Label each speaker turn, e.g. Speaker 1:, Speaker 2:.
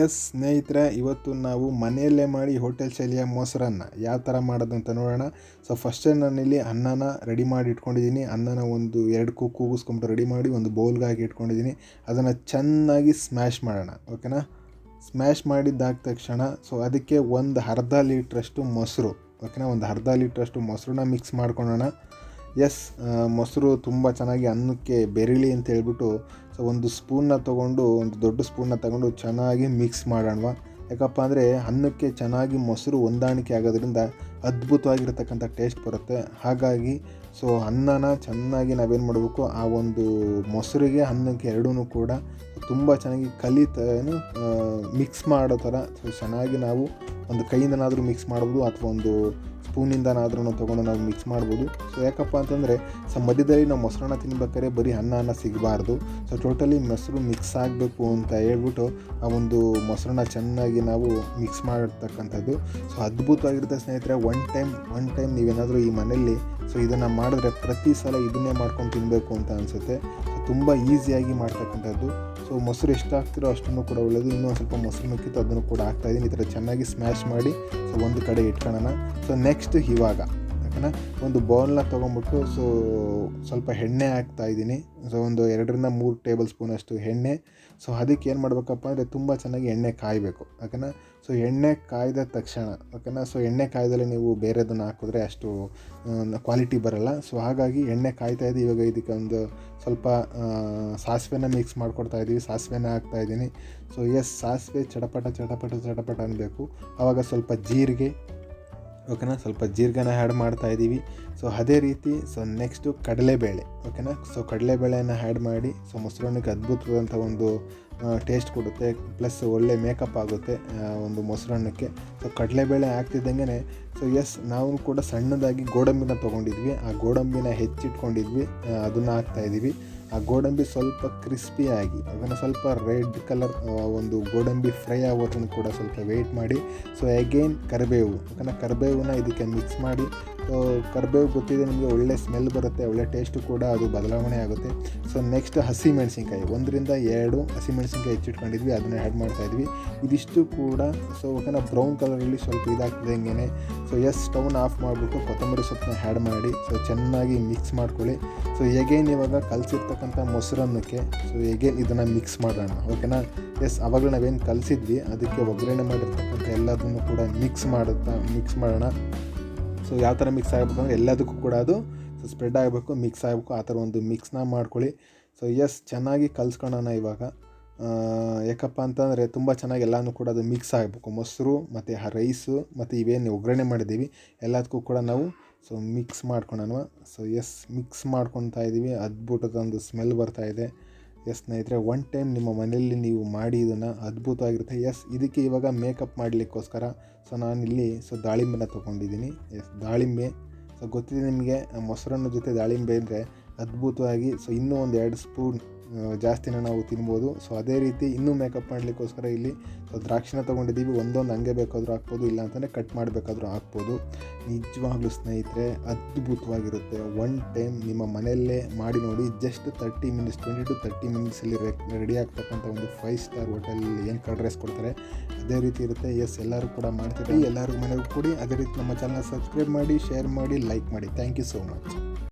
Speaker 1: S ಸ್ನೇಹಿತರೆ, ಇವತ್ತು ನಾವು ಮನೆಯಲ್ಲೇ ಮಾಡಿ ಹೋಟೆಲ್ ಶೈಲಿಯ ಮೊಸರನ್ನ ಯಾವ ಥರ ಮಾಡೋದಂತ ನೋಡೋಣ. ಸೊ ಫಸ್ಟೇ ನಾನಿಲ್ಲಿ ಅನ್ನನ ರೆಡಿ ಮಾಡಿ ಇಟ್ಕೊಂಡಿದ್ದೀನಿ. ಅನ್ನನ ಒಂದು ಎರಡು ಕೂಗು ಕೂಗಿಸ್ಕೊಂಬಿಟ್ಟು ರೆಡಿ ಮಾಡಿ ಒಂದು ಬೌಲ್ಗಾಗಿ ಇಟ್ಕೊಂಡಿದ್ದೀನಿ. ಅದನ್ನು ಚೆನ್ನಾಗಿ ಸ್ಮ್ಯಾಶ್ ಮಾಡೋಣ ಓಕೆನಾ ಸ್ಮ್ಯಾಶ್ ಮಾಡಿದ್ದಾದ ತಕ್ಷಣ ಸೊ ಅದಕ್ಕೆ ಒಂದು ಅರ್ಧ ಲೀಟ್ರಷ್ಟು ಮೊಸರು ಓಕೆನಾ ಒಂದು ಅರ್ಧ ಲೀಟ್ರಷ್ಟು ಮೊಸರನ್ನ ಮಿಕ್ಸ್ ಮಾಡ್ಕೊಳ್ಳೋಣ. ಎಸ್ ಮೊಸರು ತುಂಬ ಚೆನ್ನಾಗಿ ಅನ್ನಕ್ಕೆ ಬೆರಿಲಿ ಅಂತ ಹೇಳ್ಬಿಟ್ಟು ಸೊ ಒಂದು ಸ್ಪೂನ್ನ ತೊಗೊಂಡು, ಒಂದು ದೊಡ್ಡ ಸ್ಪೂನ್ನ ತಗೊಂಡು ಚೆನ್ನಾಗಿ ಮಿಕ್ಸ್ ಮಾಡೋಣ ಯಾಕಪ್ಪ ಅಂದರೆ ಅನ್ನಕ್ಕೆ ಚೆನ್ನಾಗಿ ಮೊಸರು ಹೊಂದಾಣಿಕೆ ಆಗೋದ್ರಿಂದ ಅದ್ಭುತವಾಗಿರತಕ್ಕಂಥ ಟೇಸ್ಟ್ ಬರುತ್ತೆ. ಹಾಗಾಗಿ ಸೊ ಅನ್ನನ ಚೆನ್ನಾಗಿ ನಾವೇನು ಮಾಡಬೇಕು, ಆ ಒಂದು ಮೊಸರಿಗೆ, ಅನ್ನಕ್ಕೆ ಎರಡೂ ಕೂಡ ತುಂಬ ಚೆನ್ನಾಗಿ ಕಲಿತ ಏನು ಮಿಕ್ಸ್ ಮಾಡೋ ಥರ ಸೊ ಚೆನ್ನಾಗಿ ನಾವು ಒಂದು ಕೈಯಿಂದನಾದರೂ ಮಿಕ್ಸ್ ಮಾಡ್ಬೋದು, ಅಥವಾ ಒಂದು ಸ್ಪೂನಿಂದನಾದ್ರೂ ತೊಗೊಂಡು ನಾವು ಮಿಕ್ಸ್ ಮಾಡ್ಬೋದು. ಸೊ ಯಾಕಪ್ಪ ಅಂತಂದರೆ, ಸೊ ಮಧ್ಯದಲ್ಲಿ ನಾವು ಮೊಸರನ್ನ ತಿನ್ಬೇಕಾದ್ರೆ ಬರೀ ಅನ್ನ ಅನ್ನ ಸಿಗಬಾರ್ದು. ಸೊ ಟೋಟಲಿ ಮೊಸರು ಮಿಕ್ಸ್ ಆಗಬೇಕು ಅಂತ ಹೇಳ್ಬಿಟ್ಟು ಆ ಒಂದು ಮೊಸರನ್ನ ಚೆನ್ನಾಗಿ ನಾವು ಮಿಕ್ಸ್ ಮಾಡಿರ್ತಕ್ಕಂಥದ್ದು ಸೊ ಅದ್ಭುತವಾಗಿರುತ್ತೆ ಸ್ನೇಹಿತರೆ ಒನ್ ಟೈಮ್ ಒನ್ ಟೈಮ್ ನೀವೇನಾದರೂ ಈ ಮನೆಯಲ್ಲಿ ಸೊ ಇದನ್ನು ಮಾಡಿದ್ರೆ ಪ್ರತಿ ಸಲ ಇದನ್ನೇ ಮಾಡ್ಕೊಂಡು ತಿನ್ನಬೇಕು ಅಂತ ಅನಿಸುತ್ತೆ. ತುಂಬ ಈಸಿಯಾಗಿ ಮಾಡ್ತಕ್ಕಂಥದ್ದು. ಸೊ ಮೊಸರು ಎಷ್ಟು ಹಾಕ್ತಿರೋ ಅಷ್ಟನ್ನು ಕೂಡ ಒಳ್ಳೆಯದು ಇನ್ನೂ ಸ್ವಲ್ಪ ಮೊಸರು ಮುಕ್ಕಿತ್ತು ಅದನ್ನು ಕೂಡ ಹಾಕ್ತಾಯಿದ್ದೀನಿ ಈ ಥರ ಚೆನ್ನಾಗಿ ಸ್ಮ್ಯಾಶ್ ಮಾಡಿ ಸೊ ಒಂದು ಕಡೆ ಇಟ್ಕೊಳ್ಳೋಣ. ಸೊ ನೆಕ್ಸ್ಟ್ ಇವಾಗ ಓಕೆನಾ ಒಂದು ಬೌಲ್ನ ತೊಗೊಂಬಿಟ್ಟು ಸೊ ಸ್ವಲ್ಪ ಎಣ್ಣೆ ಹಾಕ್ತಾ ಇದ್ದೀನಿ. ಸೊ ಒಂದು ಎರಡರಿಂದ ಮೂರು ಟೇಬಲ್ ಸ್ಪೂನಷ್ಟು ಎಣ್ಣೆ. ಸೊ ಅದಕ್ಕೆ ಏನು ಮಾಡಬೇಕಪ್ಪ ಅಂದರೆ ತುಂಬ ಚೆನ್ನಾಗಿ ಎಣ್ಣೆ ಕಾಯಬೇಕು. ಓಕೆನಾ? ಸೊ ಎಣ್ಣೆ ಕಾಯ್ದ ತಕ್ಷಣ, ಓಕೆನಾ? ಸೊ ಎಣ್ಣೆ ಕಾಯ್ದಲ್ಲಿ ನೀವು ಬೇರೆದನ್ನು ಹಾಕಿದ್ರೆ ಅಷ್ಟು ಕ್ವಾಲಿಟಿ ಬರಲ್ಲ. ಸೊ ಹಾಗಾಗಿ ಎಣ್ಣೆ ಕಾಯ್ತಾ ಇದೆ ಇವಾಗ ಇದಕ್ಕೆ ಒಂದು ಸ್ವಲ್ಪ ಸಾಸಿವೆನ ಮಿಕ್ಸ್ ಮಾಡ್ಕೊಡ್ತಾ ಇದ್ದೀವಿ. ಸಾಸಿವೆನ ಹಾಕ್ತಾ ಇದ್ದೀನಿ. ಸೊ ಎಸ್ ಸಾಸಿವೆ ಚಟಪಟ ಚಟಪಟ ಚಟಪಟ ಅನ್ನಬೇಕು ಆವಾಗ ಸ್ವಲ್ಪ ಜೀರಿಗೆ ಓಕೆನಾ? ಸ್ವಲ್ಪ ಜೀರಿಗೆನ ಆ್ಯಡ್ ಮಾಡ್ತಾ ಇದ್ದೀವಿ ಸೊ ಅದೇ ರೀತಿ ಸೊ ನೆಕ್ಸ್ಟು ಕಡಲೆಬೇಳೆ, ಓಕೆನಾ? ಸೊ ಕಡಲೆಬೇಳೆನ ಆ್ಯಡ್ ಮಾಡಿ ಸೊ ಮೊಸರನ್ನಕ್ಕೆ ಅದ್ಭುತವಾದಂಥ ಒಂದು ಟೇಸ್ಟ್ ಕೊಡುತ್ತೆ. ಪ್ಲಸ್ ಒಳ್ಳೆ ಮೇಕಪ್ ಆಗುತ್ತೆ ಒಂದು ಮೊಸರನ್ನಕ್ಕೆ ಸೊ ಕಡಲೆಬೇಳೆ ಆಗ್ತಿದ್ದಂಗೆ ಸೊ ಎಸ್ ನಾವು ಕೂಡ ಸಣ್ಣದಾಗಿ ಗೋಡಂಬಿನ ತೊಗೊಂಡಿದ್ವಿ. ಆ ಗೋಡಂಬಿನ ಹೆಚ್ಚಿಟ್ಕೊಂಡಿದ್ವಿ ಅದನ್ನು ಹಾಕ್ತಾಯಿದ್ದೀವಿ ಆ ಗೋಡಂಬಿ ಸ್ವಲ್ಪ ಕ್ರಿಸ್ಪಿಯಾಗಿ ಅದನ್ನು ಸ್ವಲ್ಪ ರೆಡ್ ಕಲರ್ ಒಂದು ಗೋಡಂಬಿ ಫ್ರೈ ಆಗೋದನ್ನು ಕೂಡ ಸ್ವಲ್ಪ ವೆಯ್ಟ್ ಮಾಡಿ. ಸೊ ಅಗೇನ್ ಕರಿಬೇವು, ಯಾಕಂದರೆ ಕರಿಬೇವನ್ನ ಇದಕ್ಕೆ ಮಿಕ್ಸ್ ಮಾಡಿ ಕರಿಬೇವು ಗೊತ್ತಿದೆ ನಿಮಗೆ, ಒಳ್ಳೆ ಸ್ಮೆಲ್ ಬರುತ್ತೆ, ಒಳ್ಳೆ ಟೇಸ್ಟು ಕೂಡ, ಅದು ಬದಲಾವಣೆ ಆಗುತ್ತೆ. ಸೊ ನೆಕ್ಸ್ಟ್ ಹಸಿ ಮೆಣಸಿನ್ಕಾಯಿ, ಒಂದರಿಂದ ಎರಡು ಹಸಿ ಮೆಣಸಿನ್ಕಾಯಿ ಹೆಚ್ಚಿಟ್ಕೊಂಡಿದ್ವಿ, ಅದನ್ನು ಆ್ಯಡ್ ಮಾಡ್ತಾಯಿದ್ವಿ ಇದಿಷ್ಟು ಕೂಡ ಸೊ ಓಕೆನಾ ಬ್ರೌನ್ ಕಲರಲ್ಲಿ ಸ್ವಲ್ಪ ಇದಾಗ್ತದೆ ಹಂಗೆ ಸೊ ಎಸ್ ಸ್ಟೌನ್ ಆಫ್ ಮಾಡಿಬಿಟ್ಟು ಕೊತ್ತಂಬರಿ ಸೊಪ್ಪನ್ನ ಆ್ಯಡ್ ಮಾಡಿ ಸೊ ಚೆನ್ನಾಗಿ ಮಿಕ್ಸ್ ಮಾಡ್ಕೊಳ್ಳಿ. ಸೊ ಎಗೇನ್ ಇವಾಗ ಕಲಸಿರ್ತಕ್ಕಂಥ ಮೊಸರನ್ನಕ್ಕೆ ಸೊ ಎಗೇನ್ ಇದನ್ನು ಮಿಕ್ಸ್ ಮಾಡೋಣ ಓಕೆನಾ ಎಸ್ ಅವಾಗ ನಾವೇನು ಕಲಿಸಿದ್ವಿ, ಅದಕ್ಕೆ ಒಗ್ಗರಣೆ ಮಾಡಿರ್ತಕ್ಕಂಥ ಎಲ್ಲದನ್ನು ಕೂಡ ಮಿಕ್ಸ್ ಮಾಡುತ್ತಾ ಮಿಕ್ಸ್ ಮಾಡೋಣ. ಸೊ ಯಾವ ಥರ ಮಿಕ್ಸ್ ಆಗಬೇಕು ಅಂದರೆ ಎಲ್ಲದಕ್ಕೂ ಕೂಡ ಅದು ಸ್ಪ್ರೆಡ್ ಆಗಬೇಕು ಮಿಕ್ಸ್ ಆಗಬೇಕು, ಆ ಥರ ಒಂದು ಮಿಕ್ಸ್ನ ಮಾಡ್ಕೊಳ್ಳಿ. ಸೊ ಎಸ್ ಚೆನ್ನಾಗಿ ಕಲಿಸ್ಕೊಳ್ಳೋಣ ಇವಾಗ. ಯಾಕಪ್ಪ ಅಂತಂದರೆ ತುಂಬ ಚೆನ್ನಾಗಿ ಎಲ್ಲನೂ ಕೂಡ ಅದು ಮಿಕ್ಸ್ ಆಗಬೇಕು. ಮೊಸರು ಮತ್ತು ಆ ರೈಸು ಮತ್ತು ಇವೇನು ಒಗ್ಗರಣೆ ಮಾಡಿದ್ದೀವಿ, ಎಲ್ಲದಕ್ಕೂ ಕೂಡ ನಾವು ಸೊ ಮಿಕ್ಸ್ ಮಾಡ್ಕೊಳ್ಳೋಣ ಸೊ ಎಸ್ ಮಿಕ್ಸ್ ಮಾಡ್ಕೊತಾ ಇದ್ದೀವಿ ಅದ್ಭುತದೊಂದು ಸ್ಮೆಲ್ ಬರ್ತಾ ಇದೆ. ಎಸ್ ಸ್ನೇಹಿತರೆ ಒನ್ ಟೈಮ್ ನಿಮ್ಮ ಮನೆಯಲ್ಲಿ ನೀವು ಮಾಡಿ ಇದನ್ನು ಅದ್ಭುತವಾಗಿರುತ್ತೆ. ಎಸ್, ಇದಕ್ಕೆ ಇವಾಗ ಮೇಕಪ್ ಮಾಡಲಿಕ್ಕೋಸ್ಕರ ಸೊ ನಾನಿಲ್ಲಿ ಸೊ ದಾಳಿಂಬೆನ ತೊಗೊಂಡಿದ್ದೀನಿ. ಎಸ್, ದಾಳಿಂಬೆ. ಸೊ ಗೊತ್ತಿದೆ ನಿಮಗೆ ಮೊಸರನ್ನ ಜೊತೆ ದಾಳಿಂಬೆ ಅಂದರೆ ಅದ್ಭುತವಾಗಿ ಸೊ ಇನ್ನೂ ಒಂದು ಎರಡು ಸ್ಪೂನ್ ಜಾಸ್ತಿನ ನಾವು ತಿನ್ಬೋದು. ಸೊ ಅದೇ ರೀತಿ ಇನ್ನೂ ಮೇಕಪ್ ಮಾಡಲಿಕ್ಕೋಸ್ಕರ ಇಲ್ಲಿ ಸೊ ದ್ರಾಕ್ಷಿನ ತೊಗೊಂಡಿದ್ದೀವಿ. ಒಂದೊಂದು ಹಂಗೆ ಬೇಕಾದರೂ ಹಾಕ್ಬೋದು, ಇಲ್ಲ ಅಂತಂದರೆ ಕಟ್ ಮಾಡಬೇಕಾದ್ರೂ ಹಾಕ್ಬೋದು. ನಿಜವಾಗ್ಲೂ ಸ್ನೇಹಿತರೆ, ಅದ್ಭುತವಾಗಿರುತ್ತೆ. ಒನ್ ಟೈಮ್ ನಿಮ್ಮ ಮನೆಯಲ್ಲೇ ಮಾಡಿ ನೋಡಿ just thirty minutes twenty to thirty ಮಿನಿಟ್ಸಲ್ಲಿ ready ಆಗ್ತಕ್ಕಂಥ ಒಂದು ಫೈವ್ ಸ್ಟಾರ್ ಹೋಟೆಲಲ್ಲಿ ಏನು ಕರ್ಡ್ ರೈಸ್ ಕೊಡ್ತಾರೆ, ಅದೇ ರೀತಿ ಇರುತ್ತೆ. ಎಸ್ ಎಲ್ಲರೂ ಕೂಡ ಮಾಡ್ತೀರಿ ಎಲ್ಲರಿಗೂ ಮನೆಗೂ ಕೊಡಿ ಅದೇ ರೀತಿ ನಮ್ಮ ಚಾನಲ್ ಸಬ್ಸ್ಕ್ರೈಬ್ ಮಾಡಿ ಶೇರ್ ಮಾಡಿ ಲೈಕ್ ಮಾಡಿ. Thank you so much